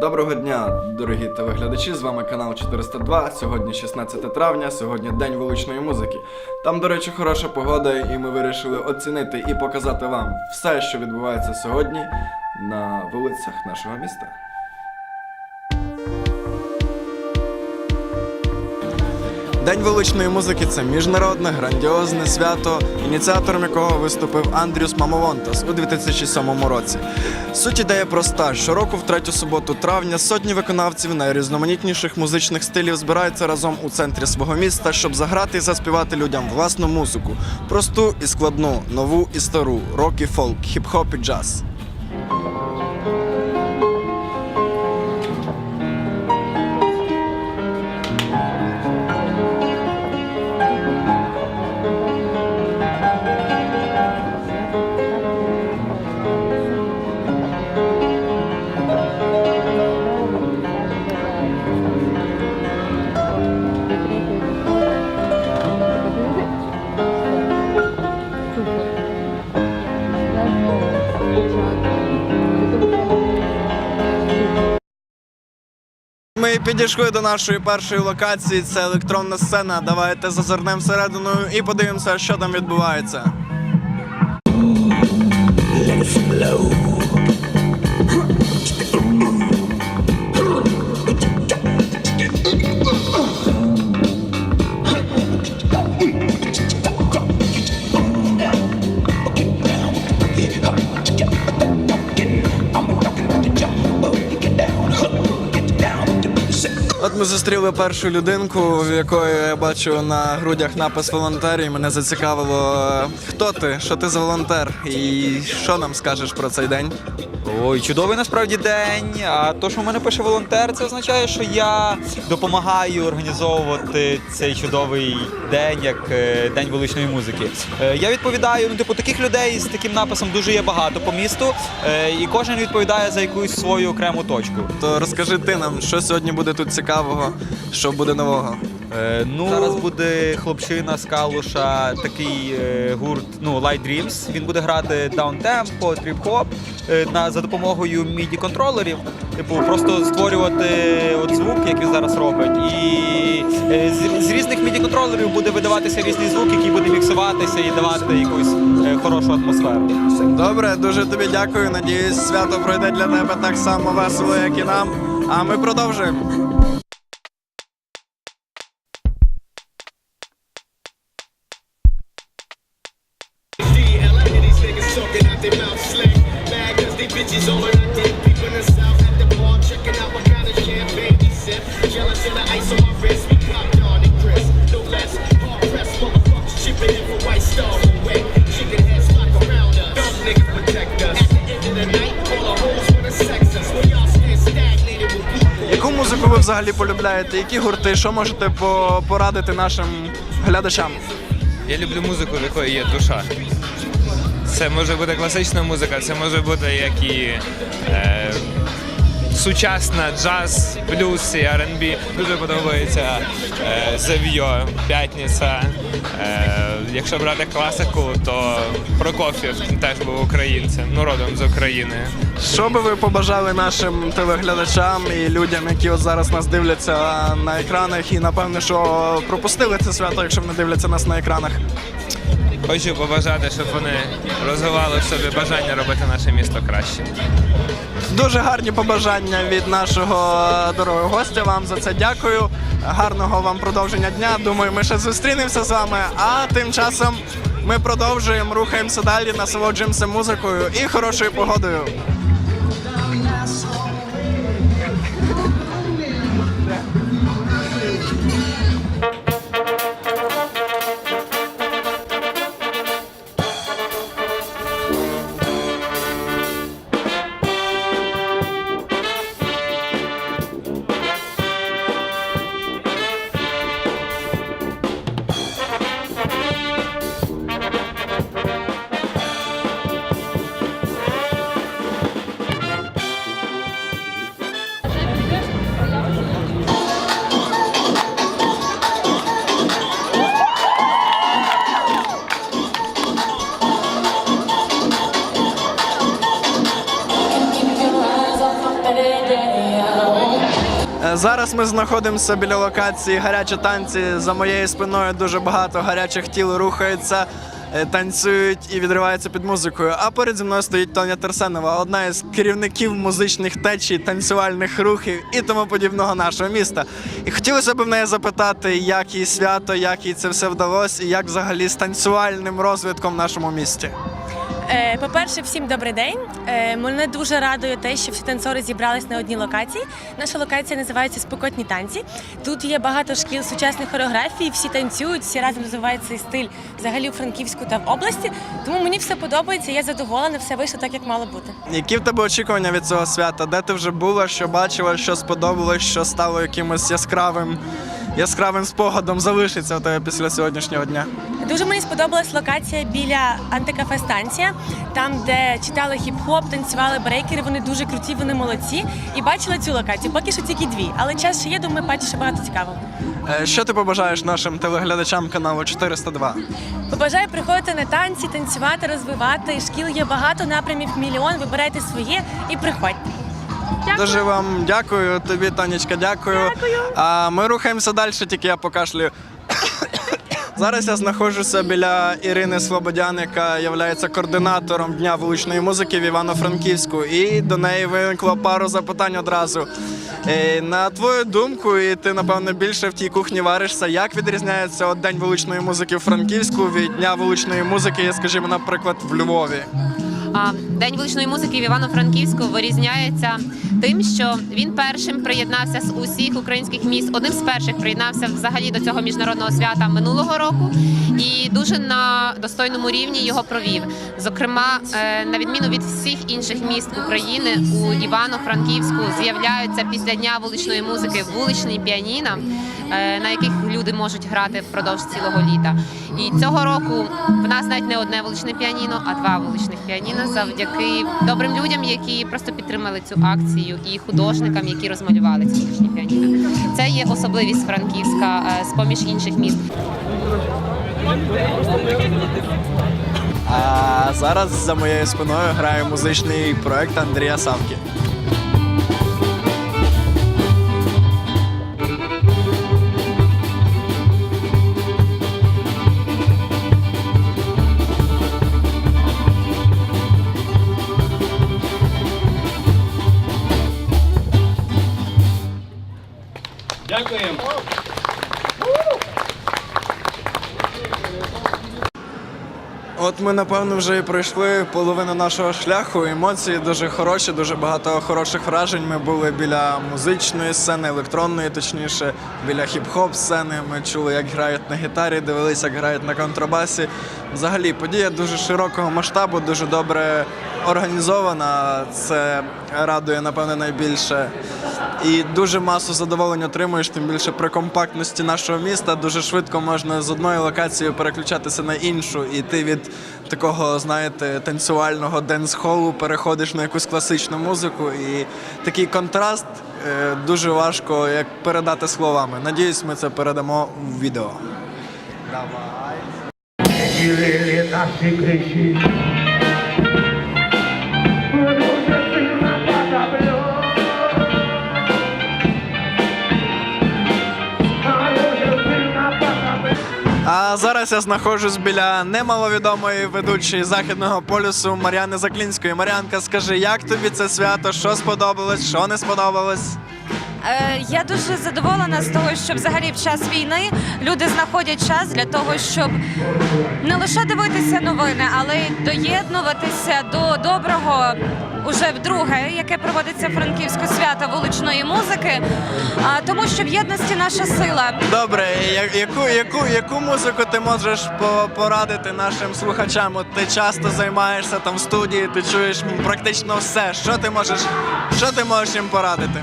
Доброго дня, дорогі телеглядачі! З вами канал 402. Сьогодні 16 травня, сьогодні день вуличної музики. Там, до речі, хороша погода, і ми вирішили оцінити і показати вам все, що відбувається сьогодні на вулицях нашого міста. День вуличної музики це міжнародне грандіозне свято, ініціатором якого виступив Андрюс Мамовонтас у 2007 році. Суть ідея проста: щороку, в третю суботу травня, сотні виконавців найрізноманітніших музичних стилів збираються разом у центрі свого міста, щоб заграти і заспівати людям власну музику, просту і складну, нову і стару, рок і фолк, хіп-хоп і джаз. Підійшли до нашої першої локації. Це електронна сцена. Давайте зазирнемо всередину і подивимося, що там відбувається. От ми зустріли першу людинку, в якої я бачу на грудях напис волонтер, і мене зацікавило, хто ти, що ти за волонтер, і що нам скажеш про цей день? Ой, чудовий насправді день. А то, що в мене пише волонтер, це означає, що я допомагаю організовувати цей чудовий день, як е, день вуличної музики. Е, Я відповідаю, ну типу, таких людей з таким написом дуже є багато по місту, е, і кожен відповідає за якусь свою окрему точку. То розкажи ти нам, що сьогодні буде тут цікавого, що буде нового. Е, ну зараз буде хлопчина з Калуша, такий е, гурт, ну Light Dreams. Він буде грати даунтемпо, тріп-хоп е, на за допомогою міді контролерів. Типу, просто створювати от звук, як він зараз робить, і е, з, з різних міді контролерів буде видаватися різний звук, який буде міксуватися і давати якусь е, хорошу атмосферу. Добре, дуже тобі дякую. Надіюсь, свято пройде для тебе так само весело, як і нам. А ми продовжуємо. Bitches over at the people in the south at the bar checking out what kind of champagne we sip. Jealous in the ice on my wrist, we pop Dawn and Chris. No less hard pressed motherfuckers chipping in for White Star away. Chicken heads flock around us. Dumb niggas protect us. At the end of the night, all the hoes wanna sex us. When y'all stand stagnated with people. Яку музику ви взагалі полюбляєте? Які гурти? Що можете порадити нашим глядачам? Я люблю музику, в якої є душа. Це може бути класична музика, це може бути як і е, сучасна джаз, блюз і R&B. Дуже подобається е, Зев'йо, П'ятниця. Е, якщо брати класику, то Прокоф'єв теж був українцем, ну родом з України. Що би ви побажали нашим телеглядачам і людям, які от зараз нас дивляться на екранах, і напевне, що пропустили це свято, якщо вони дивляться нас на екранах? Хочу побажати, щоб вони розвивали в собі бажання робити наше місто краще. Дуже гарні побажання від нашого дорогого гостя. Вам за це дякую. Гарного вам продовження дня. Думаю, ми ще зустрінемося з вами. А тим часом ми продовжуємо, рухаємося далі, насолоджуємося музикою і хорошою погодою. Зараз ми знаходимося біля локації гарячі танці. За моєю спиною дуже багато гарячих тіл рухається, е, танцюють і відриваються під музикою. А перед зі мною стоїть Тоня Терсенова, одна із керівників музичних течій, танцювальних рухів і тому подібного нашого міста. І хотілося б в неї запитати, як їй свято, як їй це все вдалося, і як взагалі з танцювальним розвитком в нашому місті. Е, По-перше, всім добрий день. Е, Мене дуже радує те, що всі танцори зібрались на одній локації. Наша локація називається Спекотні танці. Тут є багато шкіл сучасної хореографії, всі танцюють, всі разом розвивають цей стиль взагалі у Франківську та в області. Тому мені все подобається, я задоволена, все вийшло так, як мало бути. Які в тебе очікування від цього свята? Де ти вже була, що бачила, що сподобалось, що стало якимось яскравим, яскравим спогадом залишиться у тебе після сьогоднішнього дня? Дуже мені сподобалась локація біля антикафе станція, там, де читали хіп-хоп, танцювали брейкери. Вони дуже круті, вони молодці. І бачила цю локацію. Поки що тільки дві. Але час ще є, думаю, бачу ще багато цікавого. Е, Що ти побажаєш нашим телеглядачам каналу 402? Побажаю приходити на танці, танцювати, розвивати. Шкіл є багато, напрямів мільйон. Вибирайте своє і приходьте. Дуже вам дякую, тобі, Тонечка, дякую. Дякую. А ми рухаємося далі, тільки я покашлюю. Зараз я знаходжуся біля Ірини Слободян, яка є координатором Дня вуличної музики в Івано-Франківську. І до неї виникло пару запитань одразу. Е, На твою думку, і ти, напевно, більше в тій кухні варишся, як відрізняється от День вуличної музики в Франківську від Дня вуличної музики, скажімо, наприклад, в Львові? День вуличної музики в Івано-Франківську вирізняється тим, що він першим приєднався з усіх українських міст. Одним з перших приєднався взагалі до цього міжнародного свята минулого року і дуже на достойному рівні його провів. Зокрема, е, на відміну від всіх інших міст України, у Івано-Франківську з'являються після дня вуличної музики вуличні піаніна, на яких люди можуть грати впродовж цілого літа. І цього року в нас навіть не одне вуличне піаніно, а два вуличних піаніна завдяки добрим людям, які просто підтримали цю акцію, і художникам, які розмалювали ці вуличні піаніна. Це є особливість Франківська е, з поміж інших міст. А зараз за моєю спиною грає музичний проект Андрія Савки. От ми напевно вже і пройшли половину нашого шляху. Емоції дуже хороші, дуже багато хороших вражень. Ми були біля музичної сцени, електронної, точніше, біля хіп-хоп сцени. Ми чули, як грають на гітарі, дивилися, як грають на контрабасі. Взагалі, подія дуже широкого масштабу, дуже добре організована. Це радує, напевне, найбільше. І дуже масу задоволень отримуєш, тим більше при компактності нашого міста дуже швидко можна з одної локації переключатися на іншу, і ти від такого, знаєте, танцювального денс-холу переходиш на якусь класичну музику. І такий контраст е, дуже важко як передати словами. Надіюсь, ми це передамо в відео. Ділили зараз я знаходжусь біля немаловідомої ведучої західного полюсу Мар'яни Заклінської. Мар'янка, скажи, як тобі це свято? Що сподобалось, що не сподобалось? Е, Я дуже задоволена з того, що взагалі в час війни люди знаходять час для того, щоб не лише дивитися новини, але й доєднуватися до доброго. Уже вдруге, яке проводиться франківське свято вуличної музики, а, тому що в єдності наша сила. Добре, я- яку, яку, яку музику ти можеш по- порадити нашим слухачам? От ти часто займаєшся там в студії, ти чуєш практично все. Що ти можеш, що ти можеш їм порадити?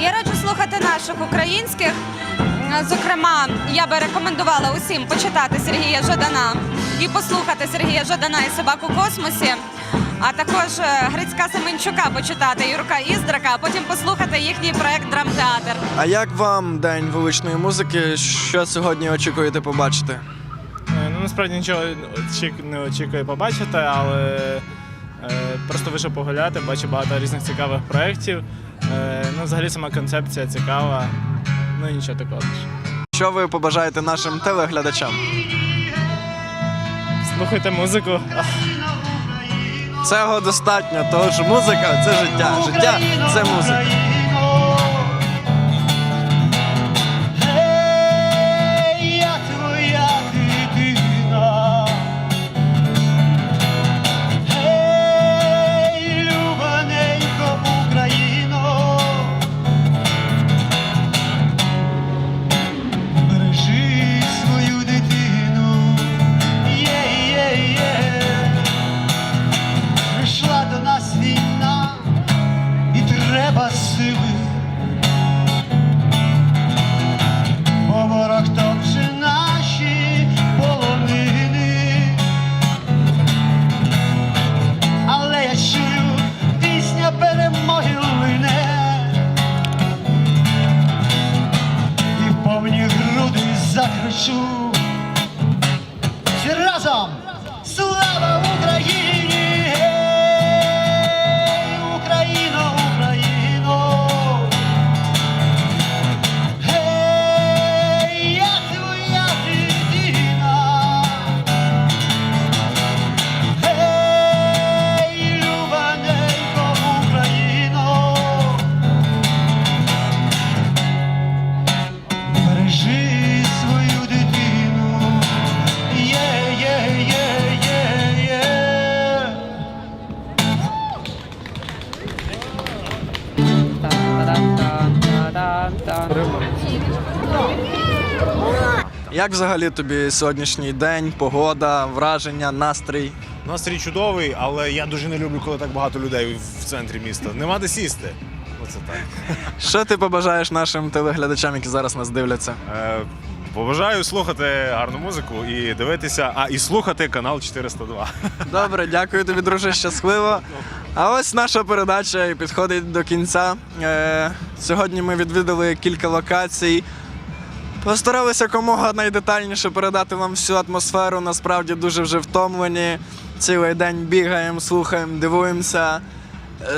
Я раджу слухати наших українських. Е, Зокрема, я би рекомендувала усім почитати Сергія Жадана і послухати Сергія Жадана і собаку в космосі. А також е, Грицька Семенчука почитати Юрка Іздрака, а потім послухати їхній проект Драмтеатр. А як вам день вуличної музики? Що сьогодні очікуєте побачити? Е, Ну, насправді нічого не очікую побачити, але е, просто вийшов погуляти, бачу багато різних цікавих проєктів. Ну, взагалі сама концепція цікава. Ну і нічого такого. Що ви побажаєте нашим телеглядачам? Слухайте музику. Цього достатньо, тому що музика це життя. Життя це музика. shoes. Як взагалі тобі сьогоднішній день, погода, враження, настрій? Настрій чудовий, але я дуже не люблю, коли так багато людей в центрі міста. Нема де сісти. Оце так. Що ти побажаєш нашим телеглядачам, які зараз нас дивляться? Е, побажаю слухати гарну музику і дивитися, а і слухати канал 402. Добре, дякую тобі, друже, щасливо. А ось наша передача і підходить до кінця. Е, сьогодні ми відвідали кілька локацій. Постаралися якомога найдетальніше передати вам всю атмосферу. Насправді дуже вже втомлені. Цілий день бігаємо, слухаємо, дивуємося.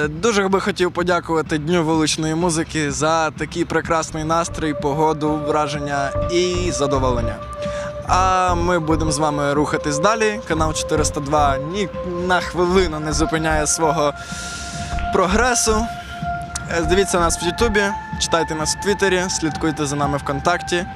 Е, Дуже би хотів подякувати Дню вуличної музики за такий прекрасний настрій, погоду, враження і задоволення. А ми будемо з вами рухатись далі. Канал 402 ні на хвилину не зупиняє свого прогресу. Е, Дивіться нас в Ютубі, читайте нас в Твіттері, слідкуйте за нами ВКонтакті.